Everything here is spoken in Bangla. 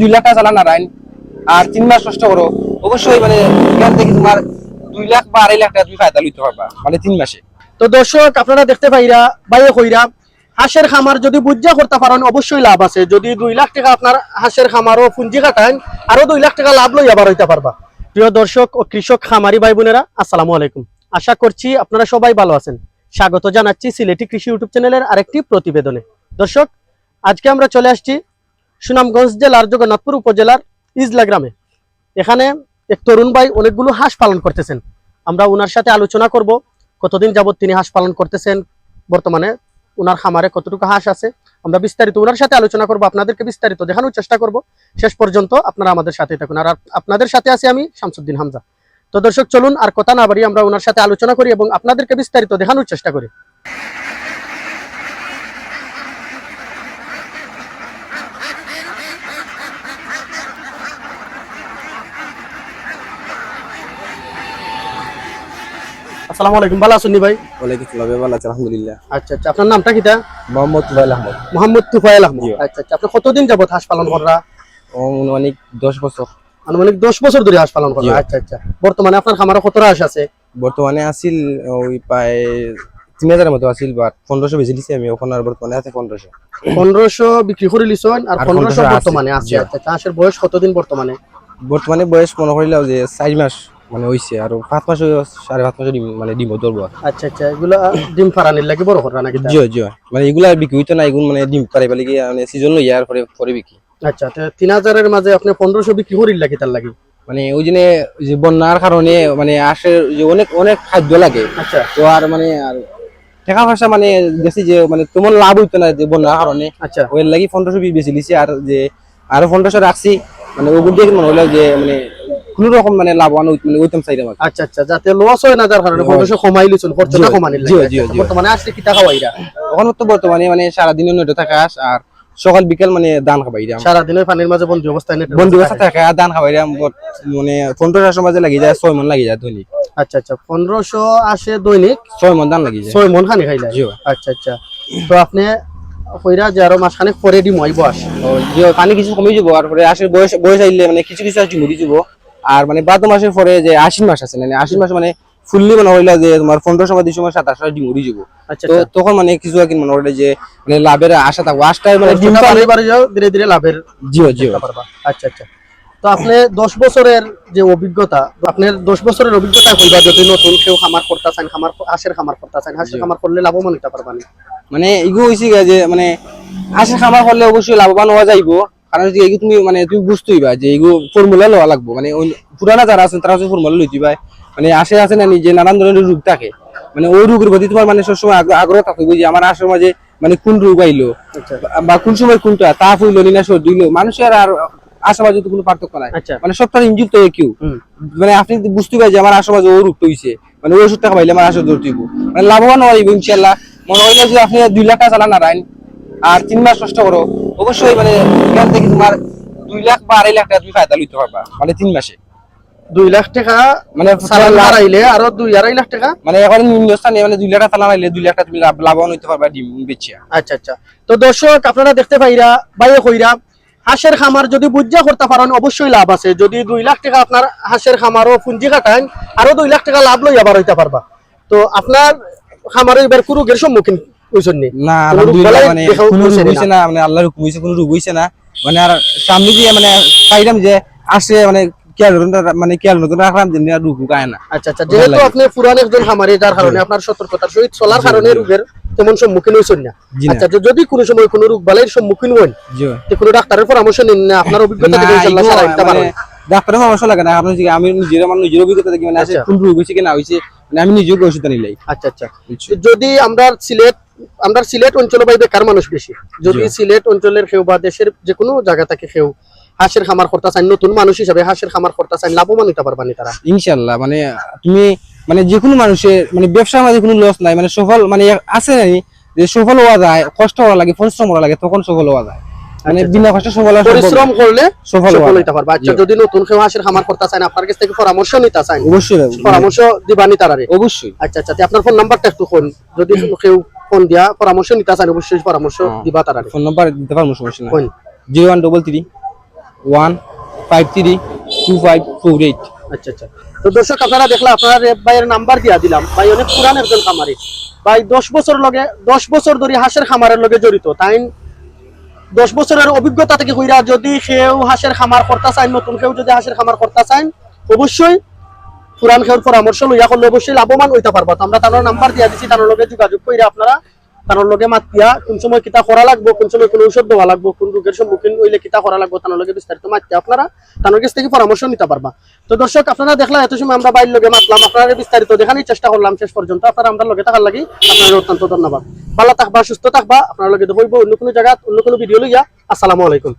দুই লাখ টাকা চালান নারায়ণ। আর তিন মাস কষ্ট করো। অবশ্যই মানে এখান থেকে তোমার দুই লাখ বা আড়াই লাখ টাকা তুমি ফায়দা লইতে পারবা মানে তিন মাসে। তো দর্শক, আপনারা দেখতে পাইরা, বাইরে কইরা, হাঁসের খামার যদি বুঝা করতে পারেন, অবশ্যই লাভ আছে। যদি দুই লাখ টাকা আপনার হাঁসের খামারও পুঞ্জি কাটান আরও দুই লাখ টাকা লাভ লই আবার হইতে পারবা। প্রিয় দর্শক ও কৃষক, খামারি ভাই বোনেরা, আসসালামু আলাইকুম। আশা করছি আপনারা সবাই ভালো আছেন। স্বাগত জানাচ্ছি সিলেটি কৃষি ইউটিউব চ্যানেলের আরেকটি প্রতিবেদনে। দর্শক, আজকে আমরা চলে আসছি সুনামগঞ্জ জেলার জগন্নাথপুর উপজেলার ইজলা গ্রামে। এখানে এক তরুণ ভাই অনেকগুলো হাঁস পালন করতেছেন। আমরা ওনার সাথে আলোচনা করব, কতদিন যাবত তিনি হাঁস পালন করতেছেন, বর্তমানে ওনার খামারে কতটুকু হাঁস আছে, আমরা বিস্তারিত ওনার সাথে আলোচনা করব, আপনাদেরকে বিস্তারিত দেখানোর চেষ্টা করব। শেষ পর্যন্ত আপনারা আমাদের সাথে থাকুন। আর আপনাদের সাথে আছি আমি শামসুদ্দিন হামজা। তো দর্শক, চলুন আর কথা না বাড়ি আমরা ওনার সাথে আলোচনা করি এবং আপনাদেরকে বিস্তারিত দেখানোর চেষ্টা করি। আসসালামু আলাইকুম ভালো আছেন ভাই? ওয়ালাইকুম আসসালাম ভালো আছে আলহামদুলিল্লাহ। আচ্ছা আচ্ছা আপনার নামটা কিটা? মোহাম্মদ তুফাইল আহমদ। মোহাম্মদ তুফাইল আহমদ। আচ্ছা আচ্ছা আপনি কতদিন যাবত হাঁস পালন করা অনুমানিক দশ বছর। আনুমানিক দশ বছর ধরে হাঁস পালন করা আচ্ছা আচ্ছা বর্তমানে আপনার খামারে কত হাঁস আছে? বর্তমানে আছিল ওই প্রায় তিন হাজারের মতো আছিল বাট পনেরোশো বেশি দিছি আমি ওখানে আর বর্তমানে আছে পনেরোশো। পনেরোশো বিক্রি করে লিছেন আর পনেরোশো 1500 আছে। বর্তমানে আছে। আচ্ছা আচ্ছা হাঁসের বয়স কতদিন বর্তমানে? বর্তমানে বয়স মনে করিলাম যে চার মাস। মানে হইছে আর পাঁচ মাস সাড়ে পাঁচ মাসে মানে ডিম ধরবো আচ্ছা আচ্ছা এগুলো ডিম ফারানির লাগে বড় করা নাকি? জিও জিও মানে এগুলা বিক্রি হইতো না এগুলো মানে ডিম পারে গিয়ে মানে সিজন লই আর পরে পরে বিক্রি। আচ্ছা তো তিন হাজারের মাঝে আপনি পনেরোশো বিক্রি করির লাগে তার লাগে? মানে ওই জন্য যে বন্যার কারণে মানে আসে যে অনেক অনেক খাদ্য লাগে। আচ্ছা। তো আর মানে আর টাকা পয়সা মানে দেখছি যে মানে তোমার লাভ হইতো না যে বন্যার কারণে। আচ্ছা। ওই লাগি পনেরোশো বেশি লিছি আর যে আরও পনেরোশো রাখছি। মানে ওগুলো দিয়ে মনে হলো যে মানে কোনো রকম মানে লাভবান মানে ওইতাম চাইতাম আর আচ্ছা আচ্ছা যাতে লস হয় না যার কারণে। পনেরোশো কমাই লিছেন খরচটা জি, কমানির জি, লাগে। জি, জি। বর্তমানে আসলে কি টাকা এখন তো বর্তমানে মানে সারাদিন নয়টা থাকা আস আর সকাল বিকেল মানে দান খাবাই দিলাম সারাদিনের পানির মাঝে বন্ধু অবস্থায় বন্ধু বাসা থাকা দান খাবাই মানে মাঝে লাগি যায় ছয় মন লাগি যায় দৈনিক। আচ্ছা আচ্ছা পনেরোশো আসে দৈনিক ছয় মন দান লাগি যায়। ছয় মন খানি খাইলে। আচ্ছা আচ্ছা। তো আপনি কইরা যে আরও মাসখানেক পরে ডিম হইব আস। পানি কিছু কমে যাব আর পরে আসে বয়স বয়স আইলে মানে কিছু কিছু আসি মরি যাব। আর মানে বারো মাসের পরে যে আশ্বিন মাস আছে মানে আশ্বিন মাস মানে ফুললি মানে হইল যে তোমার পনেরো সময় দুই সময় সাতাশ ডিম মরি যাব। আচ্ছা তো আচ্ছা। তখন মানে কিছু একদিন মনে হইল যে মানে লাভের আশা থাকব। আশটায় মানে ডিম পালে বাড়ে বাড়ে যাও ধীরে ধীরে লাভের জিও জিও। আচ্ছা আচ্ছা। তো আপনি দশ বছরের যে অভিজ্ঞতা আপনার দশ বছরের অভিজ্ঞতা কইবা যদি নতুন কেউ খামার করতে চান খামার হাঁসের খামার করতে চান হাঁসের। খামার করলে লাভবান হইতে পারবা না? মানে এগুলো হয়েছে যে মানে আশা খামার করলে অবশ্যই লাভবান হওয়া যাইবো। কারণ হচ্ছে এগুলো তুমি মানে তুমি বুঝতেই বা যে এগুলো ফর্মুলা লওয়া লাগবো। মানে পুরানা যারা আছেন তারা হচ্ছে ফর্মুলা লইতে পায় মানে আসে আছে না যে নানান ধরনের রোগ থাকে। মানে ওই রোগের প্রতি তোমার মানে সবসময় আগ্রহ- থাকবে যে আমার আসার মাঝে মানে কোন রোগ আইলো আচ্ছা। বা- কোন সময় কোনটা তাপ হইল না সর্দি হইল। মানুষের আর আশা মাঝে তো কোনো পার্থক্য নাই। আচ্ছা। মানে সবটা ইঞ্জুর তো কেউ। মানে আপনি বুঝতে পারেন যে আমার মাঝে ও রোগটা হইছে মানে ওই ওষুধটা খাইলে আমার আসর ধরতে। মানে লাভবান হইব ইনশাল্লাহ মনে হইল যে আপনি দুই লাখ টাকা চালান আর তিন মাস কষ্ট করো। অবশ্যই মানে এখান থেকে তোমার দুই লাখ বা আড়াই লাখ টাকা তুমি ফায়দা লইতে পারবা মানে তিন মাসে। দুই লাখ টাকা মানে হারাইলে আরও দুই আড়াই লাখ টাকা? মানে এখন নিম্ন স্থানে মানে দুই লাখ টাকা চালান দুই লাখ টাকা তুমি লাভ- লাভবান হইতে পারবা ডিম বেচিয়া। আচ্ছা আচ্ছা। তো দর্শক আপনারা দেখতে পাইরা বাইরে কইরা হাঁসের খামার যদি বুঝা করতে পারেন অবশ্যই লাভ আছে। যদি দুই লাখ টাকা আপনার হাঁসের খামারও পুঞ্জি কাটান আরও দুই লাখ টাকা লাভ লই আবার হইতে পারবা। তো আপনার খামারে এবার কোনো রোগের সম্মুখীন নি না আলহামদুলিল্লাহ মানে দেখাও কোনো রোগ হইছে না। মানে আল্লাহর হুকুম হইছে কোনো রোগ হইছে না। মানে আর সামনে দিয়ে মানে পাইলাম যে আসে মানে কেয়ার মানে কেয়ার নতুন রাখলাম যে না রোগ আয় না। আচ্ছা আচ্ছা যেহেতু আপনি পুরান একজন খামারি যার কারণে আপনার সতর্কতার সহিত চলার কারণে রোগের তেমন সম্মুখীন হইছেন না। আচ্ছা যদি কোনো সময় কোনো রোগ বালাইয়ের সম্মুখীন হন কোনো ডাক্তারের পরামর্শ নিন না আপনার অভিজ্ঞতা থেকে ইনশাআল্লাহ সারা দিতে ডাক্তারের পরামর্শ লাগে না আপনি যদি- আমি নিজের আমার নিজের অভিজ্ঞতা মানে আছে আচ্ছা। কোন রোগ হয়েছে কি না হয়েছে মানে আমি নিজেও ওষুধ নিলাই আচ্ছা আচ্ছা। যদি আমরা সিলেট আমরা সিলেট অঞ্চলে পাই বেকার মানুষ বেশি? যদি সিলেট অঞ্চলের কেউ বা দেশের যে কোনো জায়গা থেকে কেউ হাঁসের খামার করতে চান নতুন মানুষ হিসাবে হাঁসের খামার করতে চান লাভবান হতে পারবানি তারা? ইনশাল্লাহ মানে তুমি মানে যে কোনো মানুষের মানে ব্যবসার মাঝে কোনো লস নাই মানে সফল মানে আছে নাই যে সফল হওয়া যায় কষ্ট হওয়া লাগে পরিশ্রম করা লাগে তখন সফল হওয়া যায়। মানে আচ্ছা, বিনা কষ্ট সফল পরিশ্রম করলে সফল হইতে পারবা। আচ্ছা জি। যদি নতুন কেউ হাঁসের খামার করতে চান আপনার কাছ থেকে পরামর্শ নিতে চান অবশ্যই পরামর্শ দিবানি তারারে। অবশ্যই। আচ্ছা আচ্ছা তে আপনার ফোন নাম্বারটা একটু কোন যদি কেউ ফোন দিয়া পরামর্শ নিতে চান অবশ্যই পরামর্শ হ্যাঁ। দিবা তারারে। ফোন নাম্বার দিতে পারব সমস্যা না কোন zero one double three one five three two five four eight আচ্ছা আচ্ছা। তো দর্শক আপনারা দেখলা আপনারা ভাইয়ের নাম্বার দিয়া দিলাম। ভাই অনেক পুরান একজন খামারি। ভাই দশ বছর লগে দশ বছর ধরে হাঁসের খামারের লগে জড়িত। তাই দশ বছরের অভিজ্ঞতা থেকে কইরা যদি কেউ হাঁসের খামার করতে চান নতুন কেউ যদি হাঁসের খামার করতে চান অবশ্যই পুরান খেউর পরামর্শ লইয়া করলে অবশ্যই লাভবান হইতে পারব। আমরা তার নাম্বার দিয়া দিছি তার লগে যোগাযোগ কইরা আপনারা তার লগে মাতিয়া কোন সময় কিতা করা লাগবো, কোন সময় কোন ঔষধ দেওয়া লাগবো, কোন রোগের সম্মুখীন হইলে কিতা করা লাগবো তার লগে বিস্তারিত মাতিয়া আপনারা তার কাছ থেকে পরামর্শ নিতে পারবা। তো দর্শক, আপনারা দেখলা এত সময় আমরা বাইর লগে মাতলাম, আপনারা বিস্তারিত দেখানোর চেষ্টা করলাম শেষ পর্যন্ত। আপনারা আমরা লগে থাকার লাগি, আপনাদের অত্যন্ত ধন্যবাদ। ভালো থাকবা, সুস্থ থাকবা। আপনার লগে অন্য কোনো জায়গা, অন্য কোনো ভিডিও লইয়া। আসসালামু আলাইকুম।